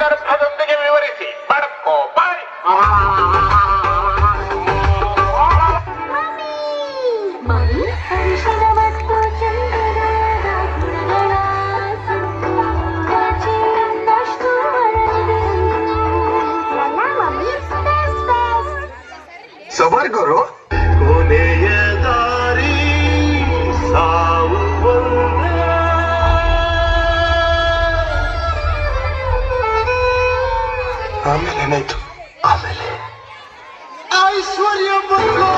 ആൾക്കാർ അതെന്തെങ്കിലും വിവരിച്ച് ಏನಾಯ್ತು ಆಮೇಲೆ ಐಶ್ವರ್ಯ ಬಂತು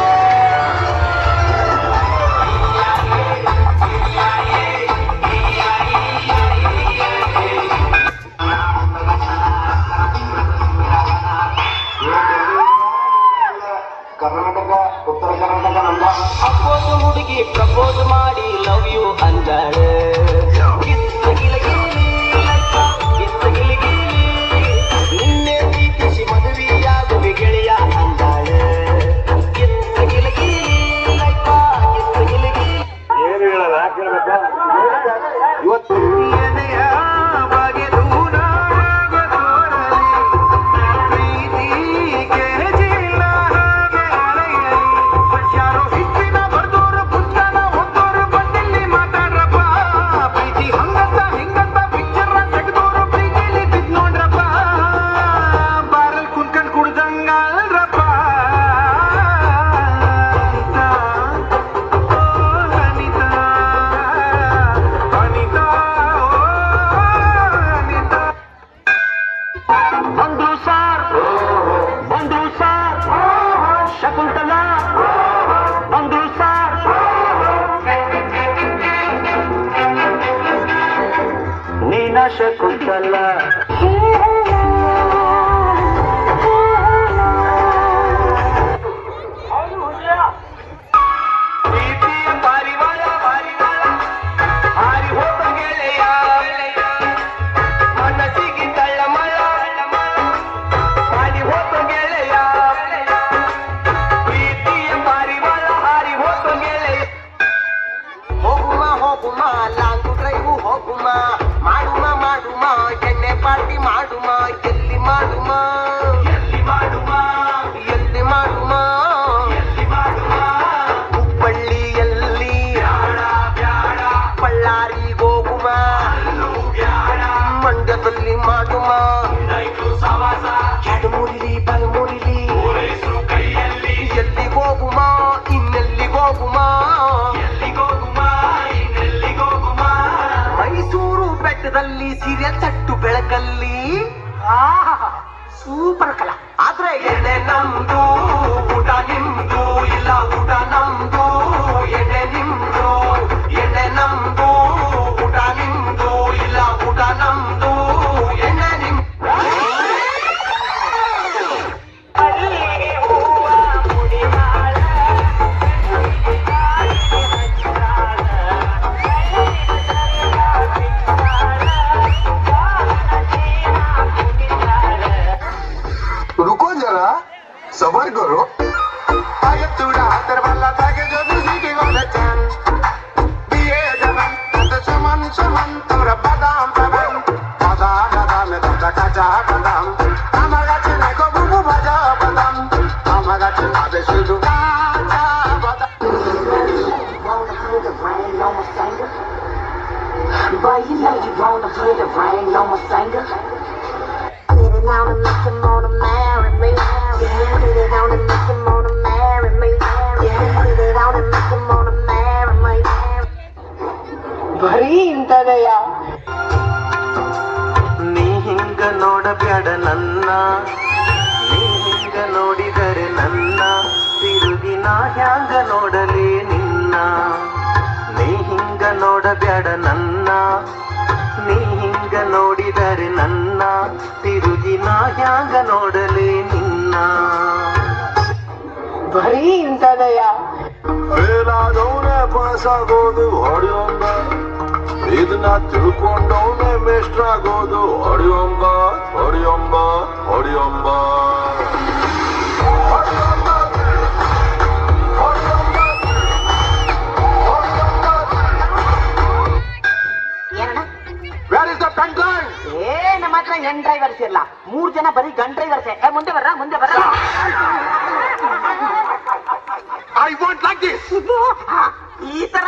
ಹುಡುಗಿ ಪ್ರಪೋಸ್ ಮಾಡಿ ಲವ್ ಯು ಅಂದಳು. Yeah. कुशल ಮಾಡುವ ಬೆಟ್ಟದಲ್ಲಿ ಸೀರೆ ತಟ್ಟು ಬೆಳಕಲ್ಲಿ. ಸೂಪರ್ ಕಲಾ. ಆದ್ರೆ ಎಣ್ಣೆ ನಮ್ದು ಊಟ ನಿಮ್ದು ಇಲ್ಲ ಊಟ ನಮ್ದು ನಾ ಹ್ಯಾಂಗ ನೋಡಲಿ ನಿನ್ನ? ನೀ ಹಿಂಗ ನೋಡಬೇಡ ನನ್ನ. ನೀ ಹಿಂಗ ನೋಡಿದರೆ ನನ್ನ. ತಿರುಗಿ ನಾ ಹ್ಯಾಂಗ ನೋಡಲಿ ನಿನ್ನ? ಬರೀ ಇಂಥದಯ? ಬೇಲಾದವನೇ ಪಾಸಾಗೋದು ಹೊಡೆಯೋಂಬ ಇದನ್ನ ತಿಳ್ಕೊಂಡವನೇ ಮೇಷ್ಟ್ರಾಗೋದು ಹೊಡೆಯೋಂಗ ಮಾತ್ರ ಹೆಣ್ ಡ್ರೈವರ್ಸ್ ಇರಲ್ಲ ಮೂರ್ ಜನ ಬರೀ ಗಂಡ್ ಡ್ರೈವರ್ಸ್ ಮುಂದೆ ಬರ್ರ ಮುಂದೆ ಬರ್ರ. ಐ ವಾಂಟ್ ಲೈಕ್ ದಿಸ್ ಈ ತರ